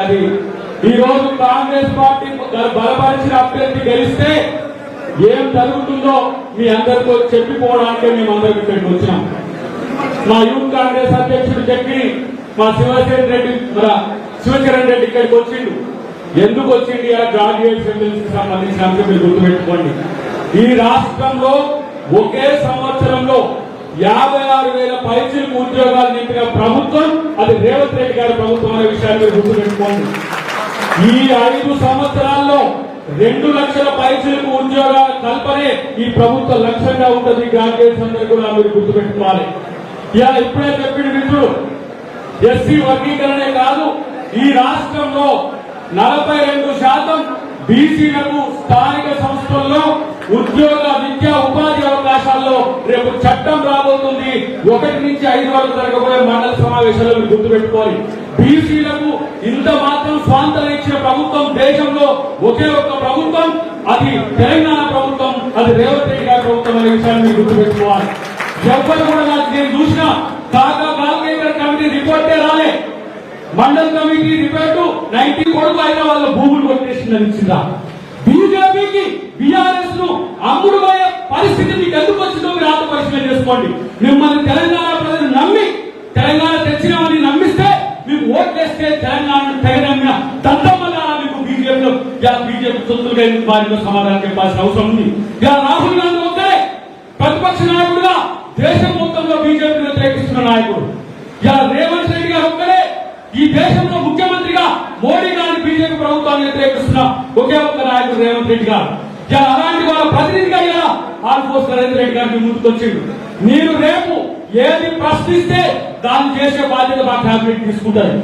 అది. ఈ రోజు కాంగ్రెస్ పార్టీ బలపరిచిన అభ్యర్థి గెలిస్తే ఏం జరుగుతుందో మీ అందరితో చెప్పిపోవడానికే మేము అందరికి ఇక్కడికి వచ్చినాం. మా యూత్ కాంగ్రెస్ అధ్యక్షుడు చెప్పి మా శివసేన రెడ్డి శివచరణ్ రెడ్డి ఇక్కడికి వచ్చిండు. ఎందుకు వచ్చింది ఆ గ్రాడ్యుయేట్ సెంటెన్స్ సంబంధించిన అంశం మీరు గుర్తుపెట్టుకోండి. ఈ రాష్ట్రంలో ఒకే సంవత్సరంలో యాభై ఆరు వేల పైచీలకు ఉద్యోగాలు నింపిన ప్రభుత్వం అది రేవంత్ రెడ్డి గారి ప్రభుత్వం అనే విషయాన్ని మీరు గుర్తుపెట్టుకోండి ఈ ఐదు సంవత్సరాల్లో రెండు లక్షల పైసలకు ఉద్యోగాల కల్పనే ఈ ప్రభుత్వ లక్ష్యంగా ఉంటుంది. గ్రాడ్యుయేట్స్ అందరూ కూడా మీరు గుర్తుపెట్టుకోవాలి ఇలా ఇప్పుడే చెప్పిన మిత్రుడు ఎస్సీ వర్గీకరణే కాదు ఈ రాష్ట్రంలో నలభై రెండు శాతం బీసీలకు స్థానిక సంస్థల్లో ఉద్యోగ విద్యా ఉపాధి అవకాశాల్లో రేపు చట్టం రాబోతుంది. ఒకటి నుంచి ఐదు వరకు జరగబోయే మండల సమావేశాల్లో మీరు గుర్తుపెట్టుకోవాలి. బీసీలకు ఇంత మాత్రం స్వాతంత్రం ఇచ్చిన ప్రభుత్వం దేశంలో ఒకే ఒక్క ప్రభుత్వం అది తెలంగాణ ప్రభుత్వం అది రేవంత్ రెడ్డి గారి ప్రభుత్వం అనే విషయాన్ని మీరు గుర్తుపెట్టుకోవాలి. ఎవరు కూడా నాకు నేను చూసిన కాగా కమిటీ రిపోర్టే రాలే. మండల్ కమిటీ రిపోర్టు నైన్టీ కొడుకు అయిన వాళ్ళ భూములు కొట్టేసిందని ఇచ్చిందా? బీజేపీకి బీఆర్ఎస్ను అమ్ముడు పోయే పరిస్థితి మీకు ఎందుకు వచ్చిందో మీరు ఆత్మపరిశీలన చేసుకోండి. మిమ్మల్ని తెలంగాణ ప్రజలు నమ్మి తెలంగాణ తెచ్చినామని నమ్మిస్తే మీకు ఓట్లేస్తే తెలంగాణ తెగనమ్మిన దద్దమ్మగా మీకు బీజేపీలో? ఇలా బీజేపీ సొంతులుగా ఎందుకు వారిలో సమాధానం చెప్పాల్సిన అవసరం ఉంది. ఇలా రాహుల్ గాంధీ ఒక్కరే ప్రతిపక్ష నాయకుడుగా దేశం మొత్తంలో బీజేపీ వ్యతిరేకిస్తున్న నాయకుడు. ఇలా రేవంత్ రెడ్డి గారు ఒక్కరే ఈ దేశం ముఖ్యమంత్రిగా మోడీ గారిని బీజేపీ ప్రభుత్వాన్ని వ్యతిరేకిస్తున్న ఒకే ఒక్క నాయకుడు రేవంత్ రెడ్డి గారు ఇలా అలాంటి వాళ్ళ ప్రతినిధిగా ఇలా ఆల్ఫోస్ నరేంద్ర రెడ్డి గారికి ముందుకు వచ్చిండు మీరు రేపు ఏది ప్రశ్నిస్తే దాన్ని చేసే బాధ్యత మా క్యాబినెట్ తీసుకుంటారు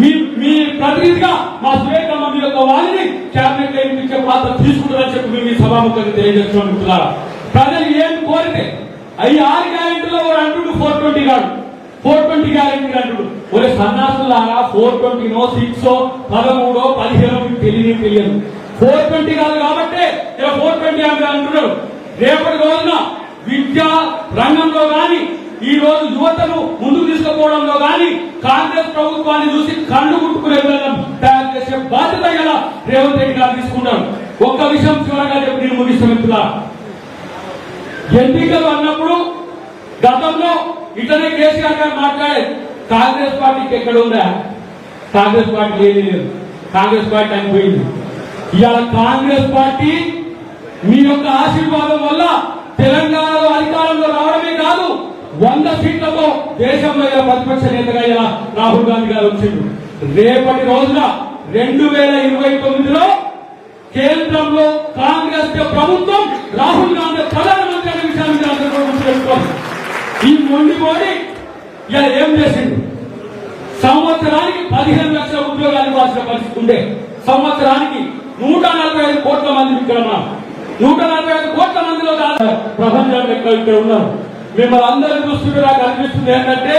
మీ మీ ప్రతినిధిగా మా సురేఖమ్మ మీ యొక్క వారిని క్యాబినెట్లో ఇచ్చే పాత్ర తీసుకుంటారని చెప్పి మేము ఈ సభాముఖంగా తెలియజేస్తున్నాం ప్రజలు ఏం కోరితే అయ్యి ఆరు గ్యారెంటీలో వాడు అంటుండు ఫోర్ ట్వంటీ గాడు. ఫోర్ ట్వంటీ గ్యారెంటీ అంటుడు. ఒరే సన్నాసులారా ఫోర్ ట్వంటీనో సిక్స్ పదమూడో పదిహేనో మీకు తెలియని తెలియదు. ఫోర్ ట్వంటీ కాదు కాబట్టి ఇలా ఫోర్ ట్వంటీ అని అంటున్నారు. రేపటి రోజున విద్యా రంగంలో కానీ ఈ రోజు యువతను ముందుకు తీసుకుపోవడంలో కానీ కాంగ్రెస్ ప్రభుత్వాన్ని చూసి కళ్ళు కుట్టుకునే విధంగా తయారు చేసే బాధ్యత ఇలా రేవంత్ రెడ్డి గారు తీసుకున్నారు ఒక్క విషయం చివరగా చెప్పి నేను ముగిస్తున్నా ఎన్నికలు అన్నప్పుడు గతంలో ఇతనే కేసీఆర్ గారు మాట్లాడేది కాంగ్రెస్ పార్టీకి ఎక్కడ ఉందా? కాంగ్రెస్ పార్టీ లేదు. కాంగ్రెస్ పార్టీ అయిపోయింది. ఇవాళ కాంగ్రెస్ పార్టీ మీ యొక్క ఆశీర్వాదం వల్ల తెలంగాణలో అధికారంలో రావడమే కాదు వంద సీట్లతో దేశంలో ప్రతిపక్ష నేతగా ఇలా రాహుల్ గాంధీ గారు వచ్చిండు రేపటి రోజున రెండు వేల ఇరవై తొమ్మిదిలో కేంద్రంలో కాంగ్రెస్ ప్రభుత్వం రాహుల్ గాంధీ ప్రధానమంత్రి అనే విషయాన్ని అందరూ ఈ మొండిపోయి ఇలా ఏం చేసిండు? సంవత్సరానికి పదిహేను లక్షల ఉద్యోగాలు ఇవ్వాల్సిన పరిస్థితి ఉండే. సంవత్సరానికి నూట నలభై ఐదు కోట్ల మంది ఇక్కడ ఉన్నాం నూట నలభై ఐదు కోట్ల మందిలో కాదు ప్రపంచంలో ఇక్కడ ఇక్కడ ఉన్నారు. మిమ్మల్ని అందరి దృష్టిలో నాకు అనిపిస్తుంది ఏంటంటే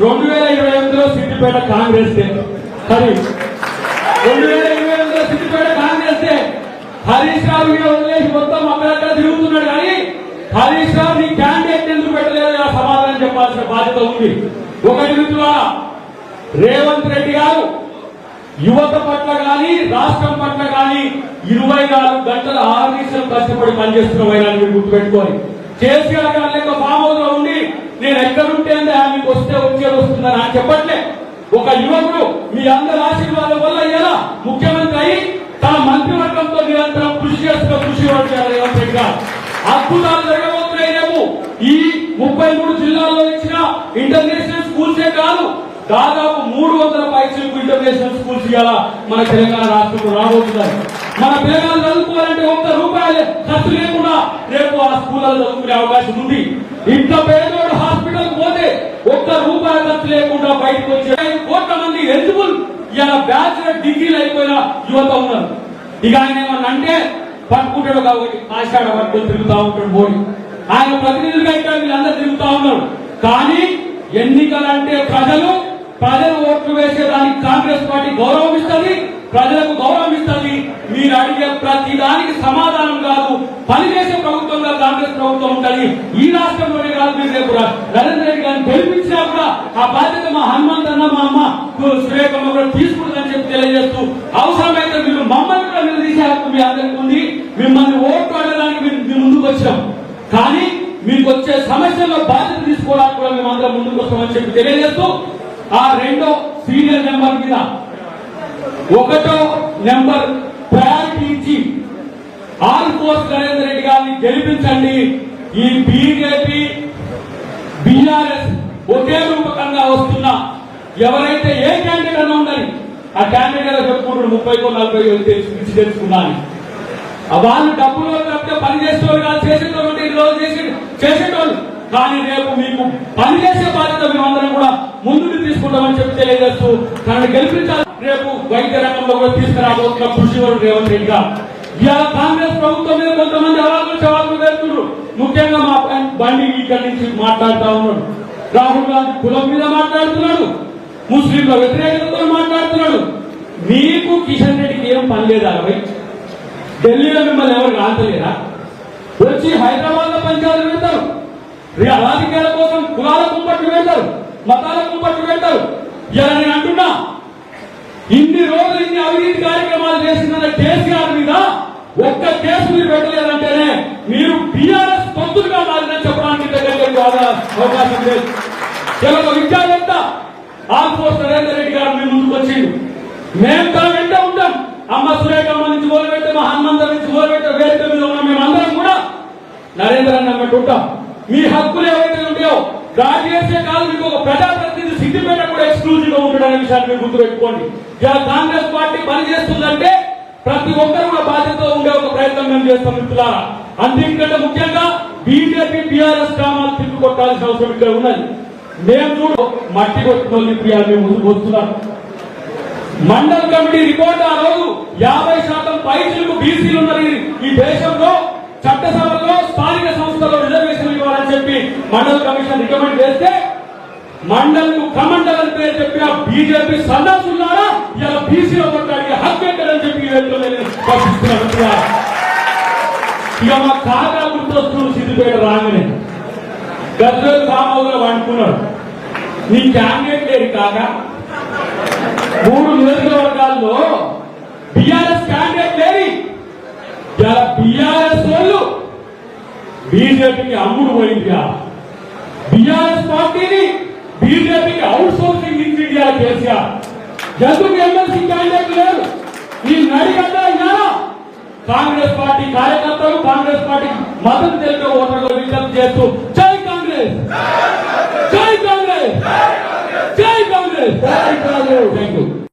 రెండు వేల ఇరవై ఎనిమిదిలో సిద్దిపేట కాంగ్రెస్ డే. రెండు వేల ఇరవై ఎనిమిదిలో సిద్దిపేట కాంగ్రెస్ హరీష్ రావు వదిలేసి మొత్తం అక్కడక్కడ తిరుగుతున్నాడు కానీ హరీష్ రావు నీ క్యాండిడేట్ ఎందుకు పెట్టలేదు? సమాధానం చెప్పాల్సిన బాధ్యత ఉంది. ఒకటి రేవంత్ రెడ్డి గారు యువత పట్ల కానీ రాష్ట్రం పట్ల కానీ ఇరవై నాలుగు గంటల ఆరు నిమిషాలు కష్టపడి పనిచేస్తున్న వైరాన్ని మీరు గుర్తుపెట్టుకోవాలి. కేసీఆర్ గారు లేక ఫామ్ హౌస్లో ఉండి నేను ఎక్కడుంటే మీకు వస్తే వచ్చేది వస్తుందని నాకు చెప్పట్లే. ఒక యువకుడు మీ అందరి ఆశీర్వాదం వల్ల ఇలా ముఖ్యమంత్రి అయి తన మంత్రివర్గంతో నిరంతరం కృషి చేస్తున్న కృషి చేయాలి రేవంత్ రెడ్డి గారు. అద్భుతాలు జరగబోతున్నాయి రేపు. ఈ ముప్పై మూడు జిల్లాల్లో ఇచ్చిన ఇంటర్నేషనల్ స్కూల్సే కాదు దాదాపు మూడు వందల పైసలకు ఇంటర్నేషనల్ స్కూల్స్ ఇవాళ మన తెలంగాణ రాష్ట్రంలో రాబోతున్నాయి మన పిల్లలు చదువుకోవాలంటే ఒక్క రూపాయలు ఖర్చు లేకుండా రేపు ఆ స్కూళ్ళలో చదువుకునే అవకాశం ఉంది. ఇంత పేదోడు హాస్పిటల్ పోతే ఒక్క రూపాయి ఖర్చు లేకుండా బయటకు వచ్చే కోట్ల మంది ఎలిజిబుల్ ఇలా బ్యాచులర్ డిగ్రీలు అయిపోయిన యువత ఉన్నారు. ఇక ఆయన ఏమన్నా అంటే పట్టుకుంటాడు కాబట్టి ఆషాఢ పట్టుకొని తిరుగుతా ఉంటాడు మోడీ ఆయన ప్రతినిధులుగా ఇక్కడ వీళ్ళందరూ తిరుగుతా ఉన్నారు. కానీ ఎన్నికలంటే ప్రజలు ప్రజలు ఓట్లు వేసేదానికి కాంగ్రెస్ పార్టీ గౌరవం ఇస్తుంది ప్రజలకు గౌరవం ఇస్తుంది. మీరు అడిగే ప్రతి దానికి సమాధానం కాదు. పనిచేసే ప్రభుత్వంగా కాంగ్రెస్ ప్రభుత్వం ఉంటుంది. ఈ రాష్ట్రంలోనే కాదు మీరు రేపు నరేంద్ర రెడ్డి గారిని గెలిపించినా కూడా ఆ బాధ్యత మా హనుమంత్ అన్న మా అమ్మ సురేఖమ్మ కూడా తీసుకుంటుందని చెప్పి తెలియజేస్తూ అవసరమైతే మీరు మమ్మల్ని కూడా నిలదీసే హక్కు మీ అందరికీ ఉంది. మిమ్మల్ని ఓట్లు అడగడానికి మేము మీ ముందుకు వచ్చాం. కానీ మీకు వచ్చే సమస్యల్లో బాధ్యత తీసుకోవడానికి కూడా మేము అందరం ముందుకు వస్తామని చెప్పి తెలియజేస్తూ ఆ రెండో సీనియర్ నెంబర్ మీద ఒకటో నెంబర్ ప్రయారిటీ ఇచ్చి ఆల్ ఫోర్స్ నరేందర్ రెడ్డి గారిని గెలిపించండి. ఈ బీజేపీ బీఆర్ఎస్ ఒకే రూపకంగా వస్తున్న ఎవరైతే ఏ క్యాండిడేట్ అన్నా ఉండాలి. ఆ క్యాండిడేట్ చెప్పుకుంటాడు ముప్పై నలభై తెలిసి తెలుసుకున్నాను. ఆ వాళ్ళు డబ్బులు తప్పితే పని చేసేవాళ్ళు కాదు చేసేటోళ్ళు ఈ రోజు చేసి చేసేటోళ్ళు. కానీ రేపు మీకు పనిచేసే బాధ్యత మేమందరం కూడా ముందుకు తీసుకుంటామని చెప్పి తెలియజేస్తూ తనని గెలిపించాలి. రేపు వైద్య రంగంలో కూడా తీసుకురాబోతున్న కృషివరుడు రేవంత్ రెడ్డి గారు. ఇవాళ కాంగ్రెస్ ప్రభుత్వం మీద కొంతమంది అవాకులు చవాకులు వేస్తున్నారు. ముఖ్యంగా మా బండి ఇక్కడి నుంచి మాట్లాడుతా ఉన్నాడు. రాహుల్ గాంధీ కులం మీద మాట్లాడుతున్నాడు. ముస్లింల వ్యతిరేకతతో మాట్లాడుతున్నాడు. మీకు కిషన్ రెడ్డికి ఏం పని లేదా ఢిల్లీలో మిమ్మల్ని ఎవరు రాంతలేరా వచ్చి హైదరాబాద్లో పంచాయతీ పెడతారు. రాజకీయాల కోసం కులాల కుంపట్లు వెళ్తారు మతాల కుంపట్లు వెళ్తారు. ఇలా నేను అంటున్నా ఇన్ని రోజులు ఇన్ని అవినీతి కార్యక్రమాలు చేసిన కేసీఆర్ మీద ఒక్క కేసు మీరు పెట్టలేదంటేనే మీరు బీఆర్ఎస్ పంతులుగా మారిన చెప్పడానికి దగ్గరికి అవకాశం లేదు. కేవలం విద్యావేత్త ఆల్పోస్ట్ నరేందర్ రెడ్డి గారు మీ ముందుకు వచ్చిండు. మేము తన వెంట ఉంటాం. అమ్మ సురేఖమ్మ నుంచి మొదలుపెట్టి మా హనుమంత నుంచి మొదలుపెట్టి వేదిక మీద ఉన్న మేమందరం కూడా నరేంద్ర అన్న ఉంటాం. మీ హక్కులు ఏవైతే ఉంటాయో రాజకీయ కాదు మీకు ఒక ప్రజాప్రతినిధి సిద్దిపేట కూడా ఎక్స్క్లూజివ్గా ఉంటాడనే విషయాన్ని మీరు గుర్తుపెట్టుకోండి. ఇలా కాంగ్రెస్ పార్టీ పనిచేస్తుందంటే ప్రతి ఒక్కరు కూడా బాధ్యత ఉండే ఒక ప్రయత్నం మేము చేస్తాం మిత్రులారా. అందుకంటే ముఖ్యంగా బీజేపీ బీఆర్ఎస్ గ్రామాలు తిప్పి కొట్టాల్సిన అవసరం ఇక్కడ ఉన్నది. మేము చూడు మట్టి కొట్టిన వాళ్ళు ఇప్పుడు మేము ముందుకు వస్తున్నాం. మండల్ కమిటీ రిపోర్ట్ ఆ రోజు యాభై శాతం పైసలకు బీసీలు ఉన్నారు ఈ దేశంలో. మండల కమిషన్ రికమెండ్ చేస్తే మండల్కు కమండల్ అని పేరు చెప్పిన బీజేపీ సన్నాసులారా ఇలా బీసీలో కొట్టడానికి హక్కు ఎక్కడని చెప్పి ఈ ఇక మా కాగా గుర్తొస్తున్నాడు సిద్దిపేట రాగానే గద్దరు సామావులు వండుకున్నాడు నీ క్యాండిడేట్ లేరు కాగా మూడు నియోజకవర్గాల్లో బిఆర్ఎస్ క్యాండిడేట్ లేని ఇలా బిఆర్ఎస్ వాళ్ళు బీజేపీకి అమ్ముడు పోయిందిగా బిఆర్ఎస్ పార్టీని బీజేపీకి అవుట్ సోర్సింగ్ ఇండియా కేసీఆర్ ఎందుకు ఎమ్మెల్సీ క్యాండిడేట్ లేరు? ఈ నడిగడ్డ అయినా కాంగ్రెస్ పార్టీ కార్యకర్తలు కాంగ్రెస్ పార్టీ మద్దతు తెలిపే ఓటర్లు విజ్ఞప్తి చేస్తూ జై కాంగ్రెస్! జై కాంగ్రెస్! జై కాంగ్రెస్! Thank you